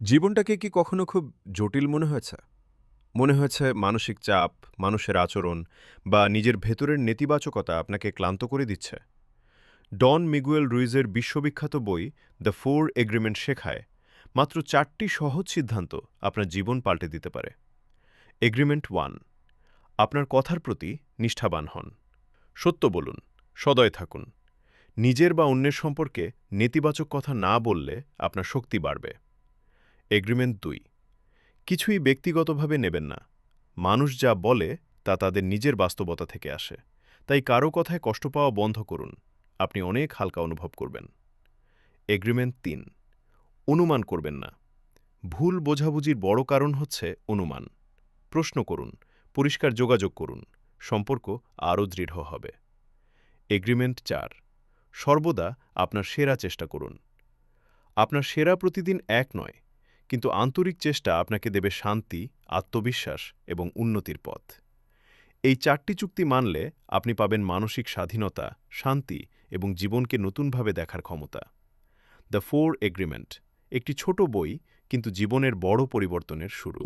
জীবনটাকে কি কখনো খুব জটিল মনে হয়েছে? মনে হয়েছে মানসিক চাপ, মানুষের আচরণ বা নিজের ভেতরের নেতিবাচকতা আপনাকে ক্লান্ত করে দিচ্ছে? ডন মিগুয়েল রুইজের বিশ্ববিখ্যাত বই দ্য ফোর এগ্রিমেন্ট শেখায়, মাত্র চারটি সহজ সিদ্ধান্ত আপনার জীবন পাল্টে দিতে পারে। এগ্রিমেন্ট ওয়ান, আপনার কথার প্রতি নিষ্ঠাবান হন। সত্য বলুন, সদয় থাকুন। নিজের বা অন্যের সম্পর্কে নেতিবাচক কথা না বললে আপনার শক্তি বাড়বে। এগ্রিমেন্ট দুই। কিছুই ব্যক্তিগতভাবে নেবেন না। মানুষ যা বলে, তা তাদের নিজের বাস্তবতা থেকে আসে। তাই কারও কথায় কষ্ট পাওয়া বন্ধ করুন। আপনি অনেক হালকা অনুভব করবেন। এগ্রিমেন্ট তিন। অনুমান করবেন না। ভুল বোঝাবুঝির বড় কারণ হচ্ছে অনুমান। প্রশ্ন করুন, পরিষ্কার যোগাযোগ করুন। সম্পর্ক আরও দৃঢ় হবে। এগ্রিমেন্ট চার। সর্বদা আপনার সেরা চেষ্টা করুন। আপনার সেরা প্রতিদিন এক নয় কিন্তু আন্তরিক চেষ্টা আপনাকে দেবে শান্তি, আত্মবিশ্বাস এবং উন্নতির পথ। এই চারটি চুক্তি মানলে আপনি পাবেন মানসিক স্বাধীনতা, শান্তি এবং জীবনকে নতুনভাবে দেখার ক্ষমতা। দ্য ফোর এগ্রিমেন্ট, একটি ছোট বই কিন্তু জীবনের বড় পরিবর্তনের শুরু।